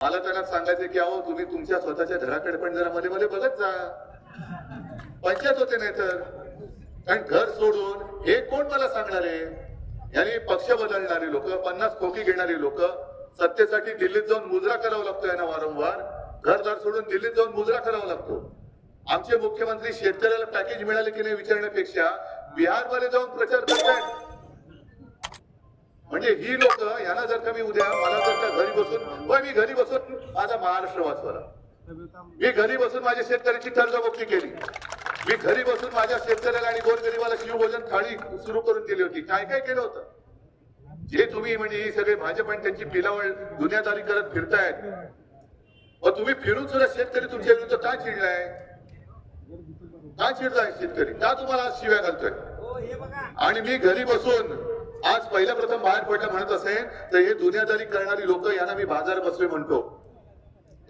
मला त्यांना सांगायचं की अहो तुम्ही तुमच्या स्वतःच्या घराकडे पण जरा मध्ये मध्ये बघत जा. पंचायत होते नाही तर कारण घर सोडून हे कोण मला सांगणार? आहे यांनी पक्ष बदलणारी लोक पन्नास खोकी घेणारी लोक सत्तेसाठी दिल्लीत जाऊन मुजरा करावा लागतो यांना वारंवार. घरदार सोडून दिल्लीत जाऊन मुजरा करावा लागतो. आमचे मुख्यमंत्री शेतकऱ्याला पॅकेज मिळाले की नाही विचारण्यापेक्षा बिहारमध्ये जाऊन प्रचार करतायत. म्हणजे ही लोक यांना जर का मी उद्या मला जर का घरी होय मी घरी बसून माझा महाराष्ट्र वाचवला. मी घरी बसून माझ्या शेतकऱ्याची कर्जमुक्ती केली. मी घरी बसून माझ्या शेतकऱ्याला आणि गोरगरीबाला शिवभोजन थाळी सुरू करून दिली होती. काय काय केलं होतं? जे तुम्ही म्हणजे ही सगळे भाजप आणि त्यांची पिलावळ दुनियादारी करत फिरतायत मग तुम्ही फिरून सुद्धा शेतकरी तुमच्या विरुद्ध का चिडलाय? का चिडलाय शेतकरी? का तुम्हाला आज शिव्या घालतोय? आणि मी घरी बसून आज पहिलं प्रथम बाहेर पडलं म्हणत असेल तर हे दुनियादारी करणारी लोक यांना मी बाजार बसवे म्हणतो.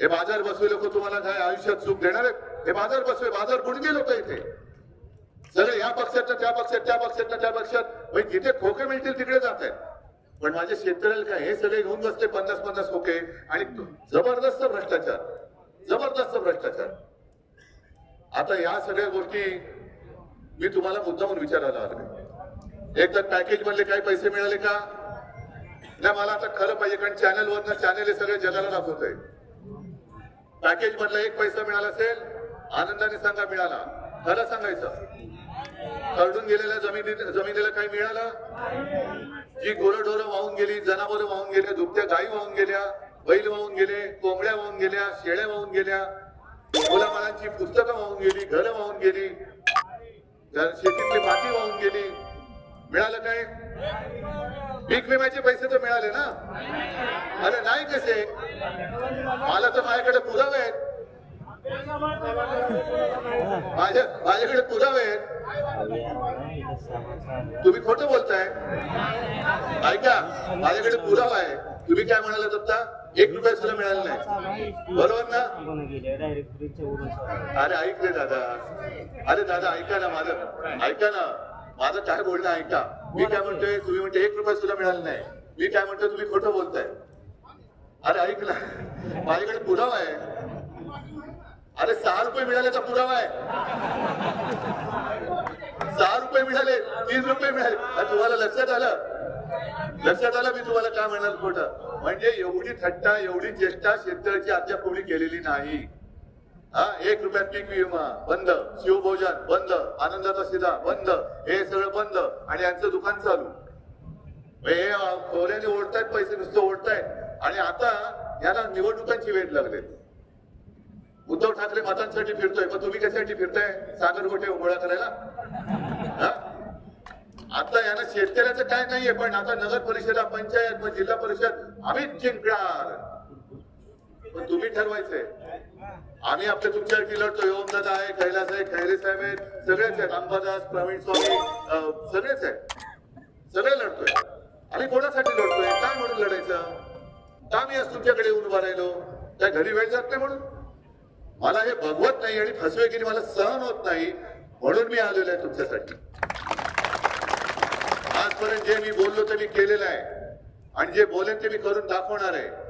हे बाजार बसवे लोक तुम्हाला काय आयुष्यात सुख देणार आहेत? हे बाजार बसवे बाजार गुडगे लोक इथे. सगळे या पक्षात त्या पक्षात त्या पक्षात त्या पक्षात. म्हणजे जिथे खोके मिळतील तिकडे जात आहेत. पण माझ्या शेतकऱ्याला काय हे सगळे घेऊन बसते पन्नास पन्नास खोके आणि जबरदस्त भ्रष्टाचार. जबरदस्त भ्रष्टाचार. आता या सगळ्या गोष्टी मी तुम्हाला मुद्दामून विचारायला आलोय एक तर पॅकेज मधले काही पैसे मिळाले का? नाही मला आता खरं पाहिजे कारण चॅनल वरनं चॅनल हे सगळे जगाला दाखवत आहे पॅकेज मधला एक पैसा मिळाला असेल आनंदाने सांगा मिळाला. खरं सांगायचं. खरडून गेलेल्या जमिनी जमिनीला काही मिळालं? जी गुरंढोरं वाहून गेली जनावरं वाहून गेल्या दुभत्या गायी वाहून गेल्या बैल वाहून गेले कोंबड्या वाहून गेल्या शेळ्या वाहून गेल्या मुलाबाळांची पुस्तकं वाहून गेली घरं वाहून गेली शेतीतली माती वाहून गेली मिळालं काय? पीक विम्याचे पैसे तर मिळाले ना? अरे नाही कसे? मला तर माझ्याकडे पुरावे आहेत. माझ्या माझ्याकडे पुरावे आहेत. तुम्ही खोटं बोलताय. ऐका माझ्याकडे पुरावा आहे. तुम्ही काय म्हणाला दत्ता एक रुपया सुद्धा मिळाला नाही. बरोबर ना? अरे ऐक रे दादा. अरे दादा ऐका ना माझं. ऐका ना. माझं काय बोलणं ऐका. मी काय म्हणतोय तुम्ही म्हणते एक रुपया सुद्धा मिळाला नाही. मी काय म्हणतोय तुम्ही खोटं बोलताय. अरे ऐक ना. माझ्याकडे पुरावा आहे. अरे सहा रुपये मिळाल्याचा पुरावा आहे. सहा रुपये मिळाले तीन रुपये मिळाले. तुम्हाला लक्षात आलं? लक्षात आलं मी तुम्हाला काय म्हणणार खोटं? म्हणजे एवढी थट्टा एवढी चेष्टा शेतकऱ्याची अद्याप कोणी केलेली नाही. हा एक रुपयात पीक विमा बंद. शिवभोजन बंद. आनंदाचा सीधा बंद. हे सगळं बंद. आणि यांचं दुकान चालू. हे खोऱ्याने ओढतायत पैसे नुसतं ओढतायत. आणि आता याला निवडणुकांची वेळ लागले उद्धव ठाकरे मतांसाठी फिरतोय. पण तुम्ही कशासाठी फिरताय? सागर गोटे गोळा करायला? हा? आता यांना शेतकऱ्याचं काय नाहीये पण आता नगर परिषदा पंचायत मग जिल्हा परिषद आम्हीच जिंकणार. पण तुम्ही ठरवायचंय. आम्ही आपल्या तुमच्यासाठी लढतोय ओम दादा आहे कैलास आहे खैरे साहेब आहेत सगळेच आहेत. अंबादास प्रवीण स्वामी अं, सगळेच आहेत. सगळे लढतोय. आम्ही कोणासाठी लढतोय? काय म्हणून लढायचं? का मी आज तुमच्याकडे येऊन उभा राहिलो? त्या घरी वेळ जात नाही म्हणून? मला हे भगवत नाही आणि फसवेगिरी मला सहन होत नाही म्हणून मी आलेलो आहे तुमच्यासाठी. आजपर्यंत जे मी बोललो ते मी केलेलं आहे. आणि जे बोलेन ते मी करून दाखवणार आहे.